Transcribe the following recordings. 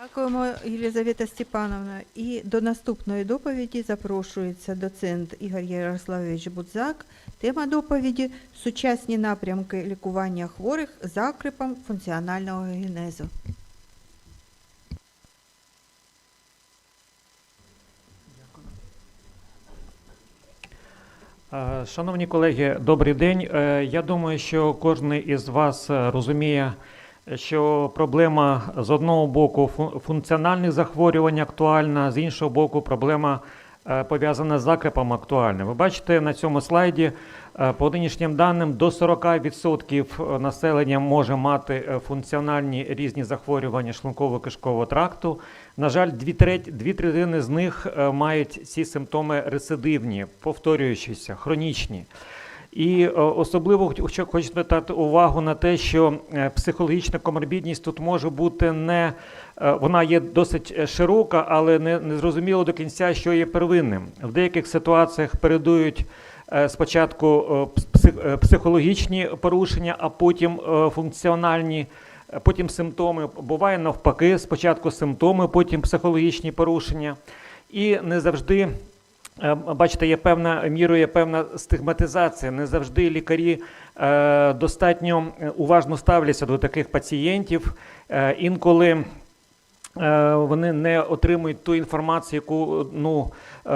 Дякуємо, Єлизавета Степановна. І до наступної доповіді запрошується доцент Ігор Ярославович Будзак. Тема доповіді сучасні напрямки лікування хворих з функціонального генезу. Шановні колеги, добрий день. Е, Я думаю, що кожен із вас е, розуміє, що проблема з одного боку фу- функціональних захворювань актуальна, з іншого боку, проблема е, пов'язана з закрепом актуальна. Ви бачите на цьому слайді, е, по нинішнім даним, до 40% населення може мати е, функціональні різні захворювання шлунково-кишкового тракту. На жаль, дві, треть, дві третини з них е, мають ці симптоми рецидивні, повторюючіся, хронічні. І е, особливо хоч- хочу звертати увагу на те, що е, психологічна коморбідність тут може бути не е, вона є досить широка, але не, не зрозуміло до кінця, що є первинним. В деяких ситуаціях передують спочатку псих- психологічні порушення, а потім функціональні. Потім симптоми буває навпаки, спочатку симптоми, потім психологічні порушення. І не завжди, бачите, є певна мірою, є певна стигматизація. Не завжди лікарі е, достатньо е, уважно ставляться до таких пацієнтів. Е, інколи е, вони не отримують ту інформацію, яку, ну, е,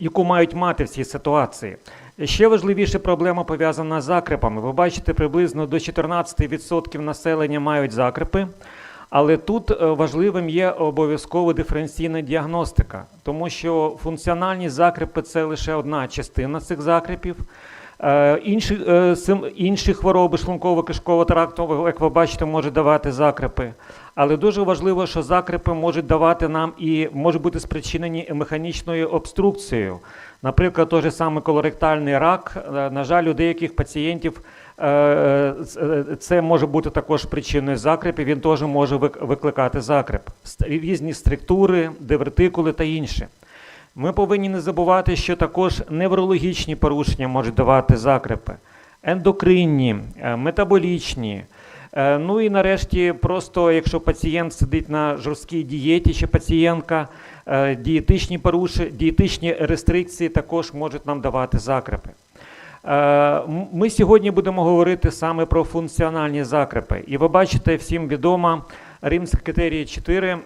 яку мають мати в цій ситуації. Ще важливіша проблема пов'язана з закрепами. Ви бачите, приблизно до 14% населення мають закрепи. Але тут е, важливим є обов'язково диференційна діагностика, тому що функціональні закрепи це лише одна частина цих закрепів. Е, Інші, е, інші хвороби шлунково-кишкового тракту, як ви бачите, можуть давати закрепи. Але дуже важливо, що закрепи можуть давати нам і можуть бути спричинені механічною обструкцією. Наприклад, той же самий колоректальний рак. На жаль, у деяких пацієнтів це може бути також причиною закрепів. Він теж може викликати закреп. Різні структури, дивертикули та інше. Ми повинні не забувати, що також неврологічні порушення можуть давати закрепи, ендокринні, е, метаболічні. Е, Ну і нарешті, просто якщо пацієнт сидить на жорсткій дієті чи пацієнтка, е, дієтичні порушення, дієтичні рестрикції також можуть нам давати закрепи. Е, Ми сьогодні будемо говорити саме про функціональні закрепи. І ви бачите, всім відома Римська критерії 4,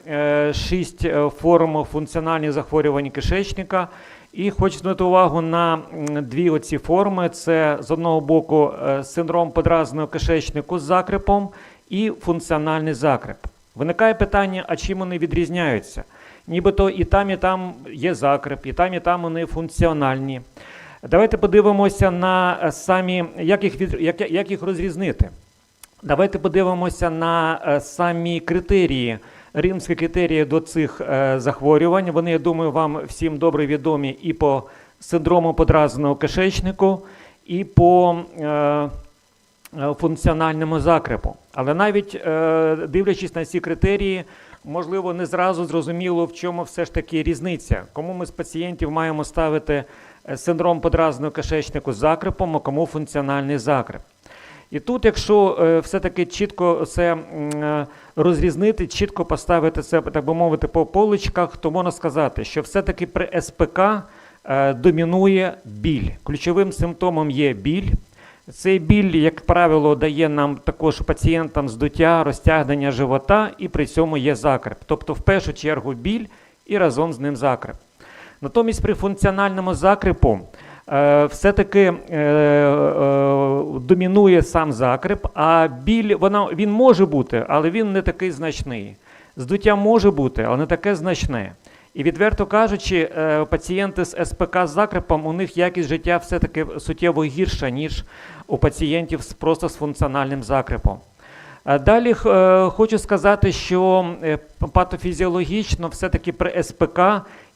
6 форм функціональних захворювань кишечника. І хочу звернути увагу на дві оці форми: це з одного боку е, синдром подразненого кишечнику з закрепом і функціональний закреп. Виникає питання, а чим вони відрізняються? Нібито і там, і там є закреп, і там, і там вони функціональні. Давайте подивимося на самі, як їх, від, як, як їх розрізнити. Давайте подивимося на е, самі критерії, римські критерії до цих е, захворювань. Вони, я думаю, вам всім добре відомі і по синдрому подразненого кишечнику, і по е, е, функціональному закрепу. Але навіть е, дивлячись на ці критерії, можливо, не зразу зрозуміло, в чому все ж таки різниця. Кому ми з пацієнтів маємо ставити синдром подразненого кишечнику з закрепом, а кому функціональний закреп. І тут, якщо е, все-таки чітко це е, розрізнити, чітко поставити це, так би мовити, по поличках, то можна сказати, що все-таки при СПК е, домінує біль. Ключовим симптомом є біль. Цей біль, як правило, дає нам також пацієнтам здуття, розтягнення живота, і при цьому є закреп. Тобто, в першу чергу, біль і разом з ним закреп. Натомість при функціональному закрепу е, все-таки е, е, домінує сам закреп, а біль вона, він може бути, але він не такий значний. Здуття може бути, але не таке значне. І відверто кажучи, пацієнти з СПК з закрепом, у них якість життя все-таки суттєво гірша, ніж у пацієнтів просто з функціональним закрепом. Е, Далі е, хочу сказати, що е, патофізіологічно все-таки при СПК,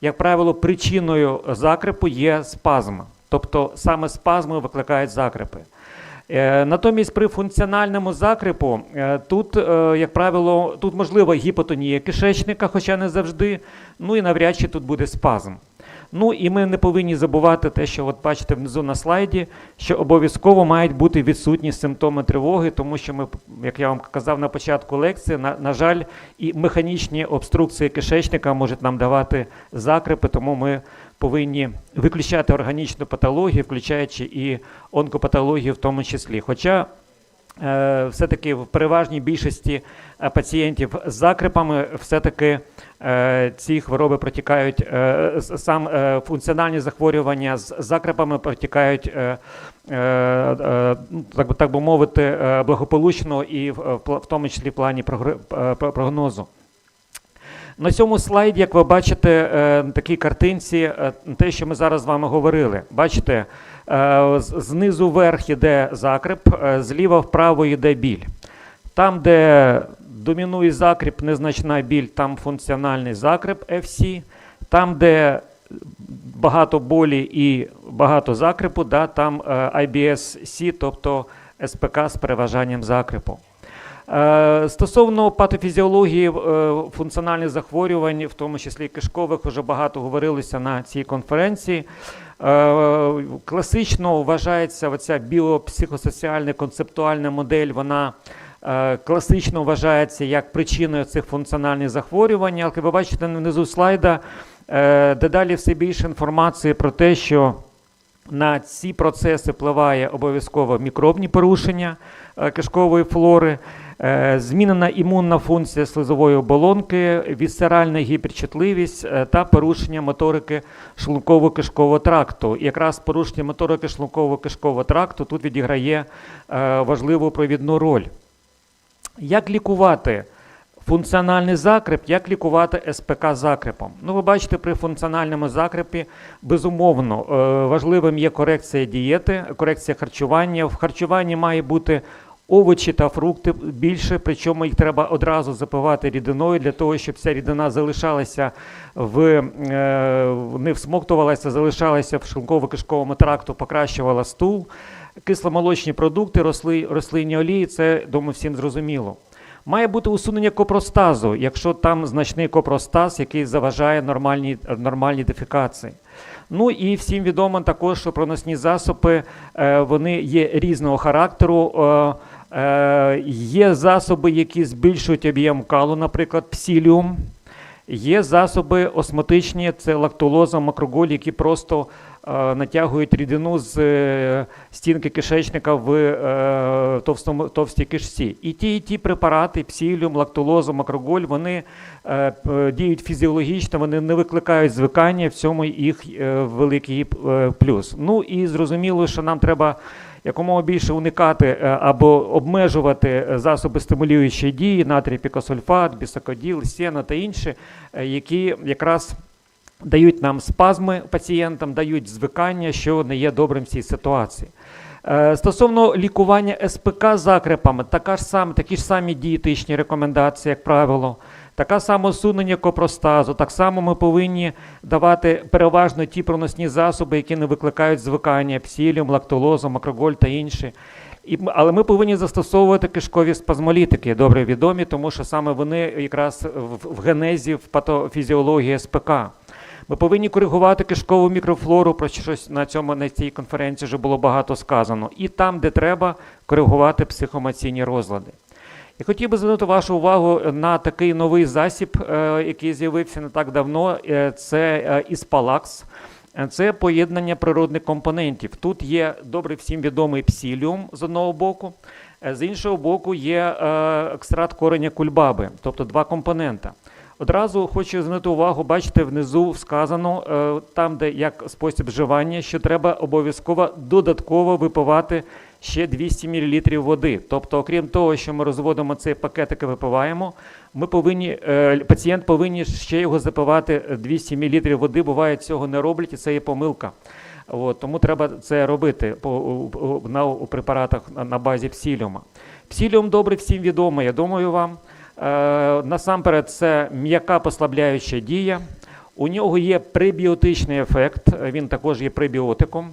як правило, причиною закрепу є спазм. Тобто саме спазми викликають закрепи. Натомість при функціональному закрепу тут, як правило, тут можлива гіпотонія кишечника, хоча не завжди, ну і навряд чи тут буде спазм. Ну і ми не повинні забувати те, що от бачите внизу на слайді, що обов'язково мають бути відсутні симптоми тривоги, тому що ми, як я вам казав на початку лекції, на, на жаль, і механічні обструкції кишечника можуть нам давати закрипи, тому ми повинні виключати органічну патологію, включаючи і онкопатологію в тому числі. Хоча все-таки в переважній більшості е, пацієнтів з закрипами все-таки е, ці хвороби протікають, е, сам е, функціональні захворювання з закрипами протікають, е, е, е, так, би- мовити, е, благополучно і в, тому числі в плані е, прогнозу. На цьому слайді, як ви бачите, е, на такій картинці, е, те, що ми зараз з вами говорили. Бачите, е, знизу вверх йде закреп, е, зліва вправо йде біль. Там, де домінує закріп, незначна біль, там функціональний закреп FC. Там, де багато болі і багато закрепу, да, там е, IBS-C, тобто СПК з переважанням закрепу. Е, Стосовно патофізіології е, функціональних захворювань, в тому числі кишкових, вже багато говорилося на цій конференції. Е, Класично вважається оця біопсихосоціальна концептуальна модель, вона класично вважається як причиною цих функціональних захворювань. Але ви бачите внизу слайда, дедалі все більше інформації про те, що на ці процеси впливає обов'язково мікробні порушення кишкової флори, змінена імунна функція слизової оболонки, вісцеральна гіперчутливість е, та порушення моторики шлунково-кишкового тракту. І якраз порушення моторики шлунково-кишкового тракту тут відіграє е, важливу провідну роль. Як лікувати функціональний закреп, як лікувати СПК закрепом? Ну, ви бачите, при функціональному закрепі безумовно е, важливим є корекція дієти, корекція харчування. В харчуванні має бути овочі та фрукти більше, причому їх треба одразу запивати рідиною для того, щоб ця рідина залишалася в е, не всмоктувалася, залишалася в шлунково-кишковому тракту, покращувала стул. Кисломолочні продукти, росли, рослинні олії, це думаю, всім зрозуміло. Має бути усунення копростазу, якщо там значний копростаз, який заважає нормальній, нормальній дефікації. Ну і всім відомо також, що проносні засоби е, вони є різного характеру. Е, є засоби, які збільшують об'єм калу, наприклад, псіліум. Є засоби осмотичні, це лактулоза, макроголь, які просто е, натягують рідину з е, стінки кишечника в е, товстому, товстій кишці. І ті, і ті препарати, псіліум, лактулоза, макроголь, вони е, діють фізіологічно, вони не викликають звикання, в цьому їх е, великий е, плюс. Ну і зрозуміло, що нам треба якомога більше уникати е, або обмежувати е, засоби стимулюючої дії, натрій пікосульфат, бісокоділ, сіна та інші, е, які якраз дають нам спазми пацієнтам, дають звикання, що не є добрим в цій ситуації. Стосовно лікування СПК закрепами, така ж сам, такі ж самі дієтичні рекомендації, як правило, така саме усунення копростазу. Так само ми повинні давати переважно ті проносні засоби, які не викликають звикання, псіліум, лактулозу, макроголь та інші. І, але ми повинні застосовувати кишкові спазмолітики, добре відомі, тому що саме вони якраз в, генезі, в патофізіології СПК. Ми повинні коригувати кишкову мікрофлору, про щось на цьому на цій конференції вже було багато сказано. І там, де треба, коригувати психоемоційні розлади. І хотів би звернути вашу увагу на такий новий засіб, е, який з'явився не так давно. Е, Це е, Іспалакс. Це поєднання природних компонентів. Тут є добре всім відомий псіліум з одного боку, з іншого боку є екстракт кореня кульбаби, тобто два компонента. Одразу хочу звернути увагу, бачите, внизу сказано, там, де як спосіб вживання, що треба обов'язково додатково випивати ще 200 мл води. Тобто, окрім того, що ми розводимо цей пакетик і випиваємо, ми повинні, е, пацієнт повинен ще його запивати 200 мл води. Буває, цього не роблять, і це є помилка. От, тому треба це робити по, на, у препаратах на, базі псіліума. Псіліум добре всім відомо, я думаю вам. Е, насамперед, це м'яка послабляюча дія. У нього є пребіотичний ефект, він також є пребіотиком.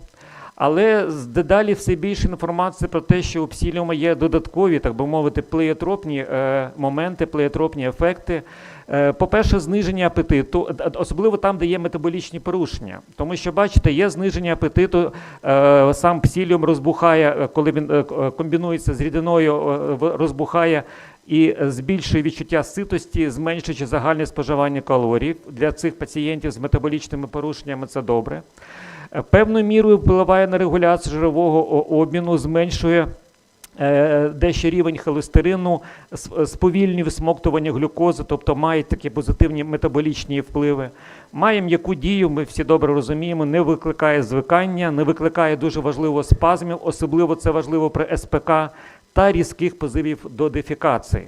Але дедалі все більше інформації про те, що у псиліума є додаткові, так би мовити, плеєтропні е, моменти, плеєтропні ефекти. Е, По-перше, зниження апетиту, д- особливо там, де є метаболічні порушення. Тому що, бачите, є зниження апетиту, е, сам псиліум розбухає, е, коли він е, е, комбінується з рідиною, е, розбухає і е, збільшує відчуття ситості, зменшуючи загальне споживання калорій. Для цих пацієнтів з метаболічними порушеннями це добре. Е, Певною мірою впливає на регуляцію жирового обміну, зменшує е, дещо рівень холестерину, сповільнює всмоктування глюкози, тобто має такі позитивні метаболічні впливи. Має м'яку дію, ми всі добре розуміємо, не викликає звикання, не викликає дуже важливо спазмів, особливо це важливо при СПК та різких позивів до дефікації.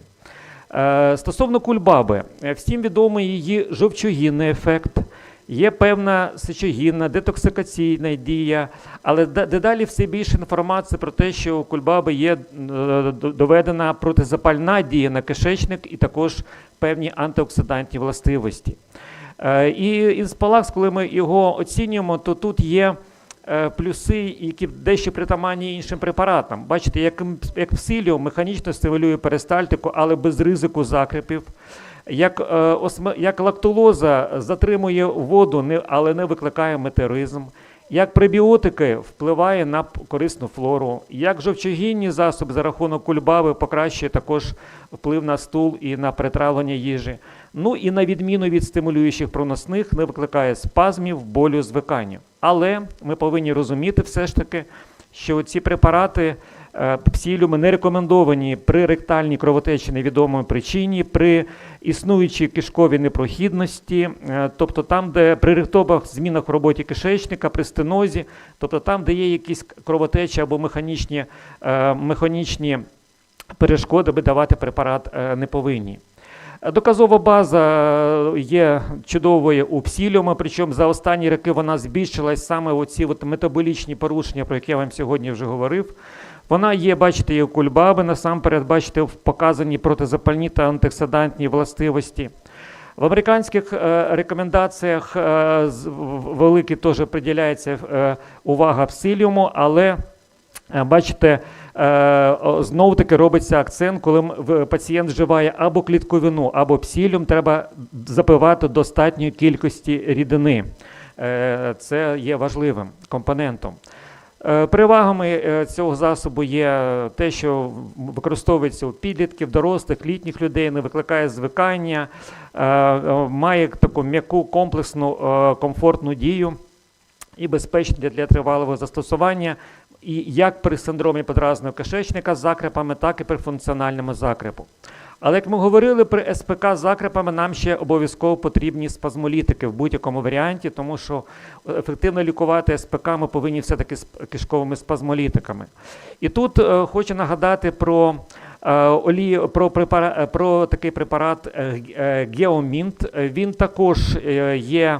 Е, Стосовно кульбаби, всім відомий її жовчогінний ефект. Є певна сечогінна, детоксикаційна дія, але дедалі все більше інформації про те, що у кульбаби є е, доведена протизапальна дія на кишечник і також певні антиоксидантні властивості. Е, І інспалакс, коли ми його оцінюємо, то тут є е, плюси, які дещо притаманні іншим препаратам. Бачите, як, як псиліум механічно стимулює перистальтику, але без ризику закрепів. Як, е, як лактулоза затримує воду, не, але не викликає метеоризм. Як пребіотики впливає на корисну флору, як жовчогінні засоби за рахунок кульбаби покращує також вплив на стул і на перетравлення їжі. Ну і на відміну від стимулюючих проносних, не викликає спазмів, болю, звикання. Але ми повинні розуміти все ж таки, що ці препарати е, псиліуми не рекомендовані при ректальній кровотечі невідомої причині, при існуючій кишковій непрохідності, е, тобто там, де при ректобах змінах в роботі кишечника, при стенозі, тобто там, де є якісь кровотечі або механічні, е, механічні перешкоди, би давати препарат не повинні. Доказова база є чудовою у псиліума, причому за останні роки вона збільшилась саме оці от метаболічні порушення, про які я вам сьогодні вже говорив. Вона є, бачите, і у кульбаби, насамперед, бачите, в показані протизапальні та антиоксидантні властивості. В американських е, рекомендаціях е, з- великий теж приділяється е, увага псиліуму, але Бачите, знову таки робиться акцент, коли пацієнт вживає або клітковину, або псиліум, треба запивати достатньої кількості рідини. Це є важливим компонентом. Е, Перевагами е, цього засобу є те, що використовується у підлітків, дорослих, літніх людей, не викликає звикання, е, має таку м'яку комплексну комфортну дію і безпечні для, для тривалого застосування, і як при синдромі подразного кишечника з закрепами, так і при функціональному закрепу. Але як ми говорили, при СПК з закрепами нам ще обов'язково потрібні спазмолітики в будь-якому варіанті, тому що ефективно лікувати СПК ми повинні все-таки з кишковими спазмолітиками. І тут е, хочу нагадати про е, олію, про, препара, е, про такий препарат е, е, Геомінт. Е, Він також е, є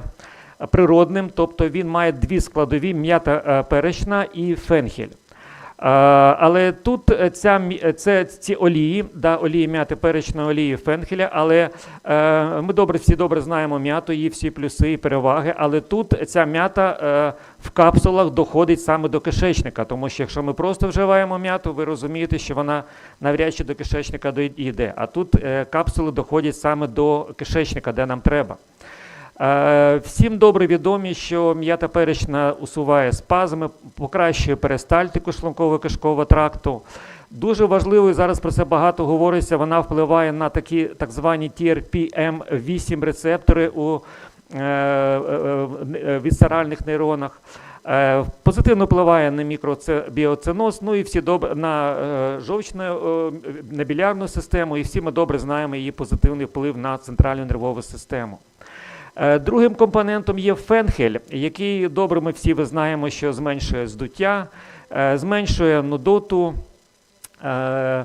природним, тобто він має дві складові: м'ята е, перечна і фенхель. Але тут е, ця, е, це ці олії, да, олії м'яти, перечної олії фенхеля, але е, ми добре всі добре знаємо м'яту, її всі плюси і переваги. Але тут ця м'ята в капсулах доходить саме до кишечника, тому що якщо ми просто вживаємо м'яту, ви розумієте, що вона навряд чи до кишечника дійде. А тут капсули доходять саме до кишечника, де нам треба. Е, Всім добре відомі, що м'ята перечна усуває спазми, покращує перистальтику шлунково-кишкового тракту. Дуже важливо, і зараз про це багато говориться, вона впливає на такі так звані TRPM8 рецептори у е, е, е, вісцеральних нейронах. Позитивно впливає на мікробіоциноз, ну і всі добре на е, жовчну на білярну систему, і всі ми добре знаємо її позитивний вплив на центральну нервову систему. Е, Другим компонентом є фенхель, який добре ми всі знаємо, що зменшує здуття, е, зменшує нудоту, е,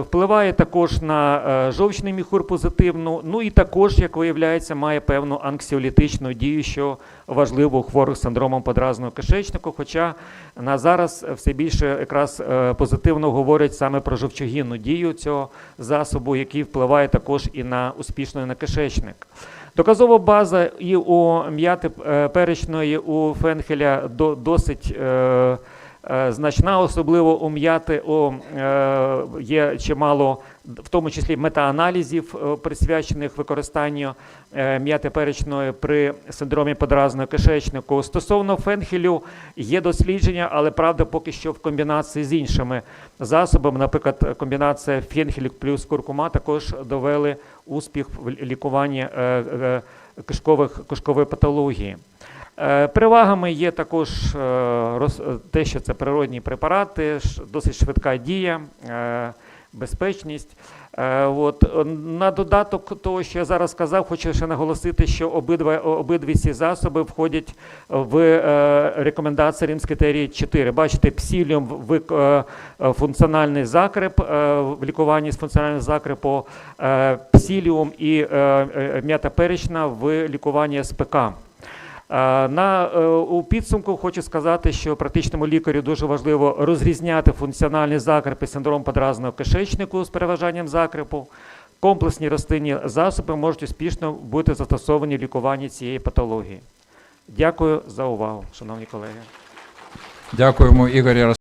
впливає також на е, жовчний міхур позитивну, ну і також, як виявляється, має певну анксіолітичну дію, що важливо у хворих з синдромом подразного кишечнику. Хоча на зараз все більше якраз е, позитивно говорять саме про жовчогінну дію цього засобу, який впливає також і на успішний на кишечник. Доказова база і у м'яти е, перечної, у фенхеля досить е, е, значна, особливо у м'яти е, є чимало, в тому числі метааналізів, е, присвячених використанню е, м'яти перечної при синдромі подразного кишечнику. Стосовно фенхелю є дослідження, але правда поки що в комбінації з іншими засобами, наприклад, комбінація фенхель плюс куркума також довели успіх в лікуванні е, е, кишкових, кишкової патології. Е, Перевагами є також е, те, що це природні препарати, досить швидка дія, е, безпечність. От, на додаток того, що я зараз сказав, хочу ще наголосити, що обидва, обидві ці засоби входять в рекомендації римської 4. Бачите, псіліум в функціональний закреп, в лікуванні з функціональним закрепу, псіліум і е, е, м'ята перечна в лікуванні СПК. Е, На, е, у підсумку хочу сказати, що практичному лікарю дуже важливо розрізняти функціональний закреп синдром подразного кишечнику з переважанням закрепу. Комплексні рослинні засоби можуть успішно бути застосовані в лікуванні цієї патології. Дякую за увагу, шановні колеги. Дякуємо, Ігор Ярославович.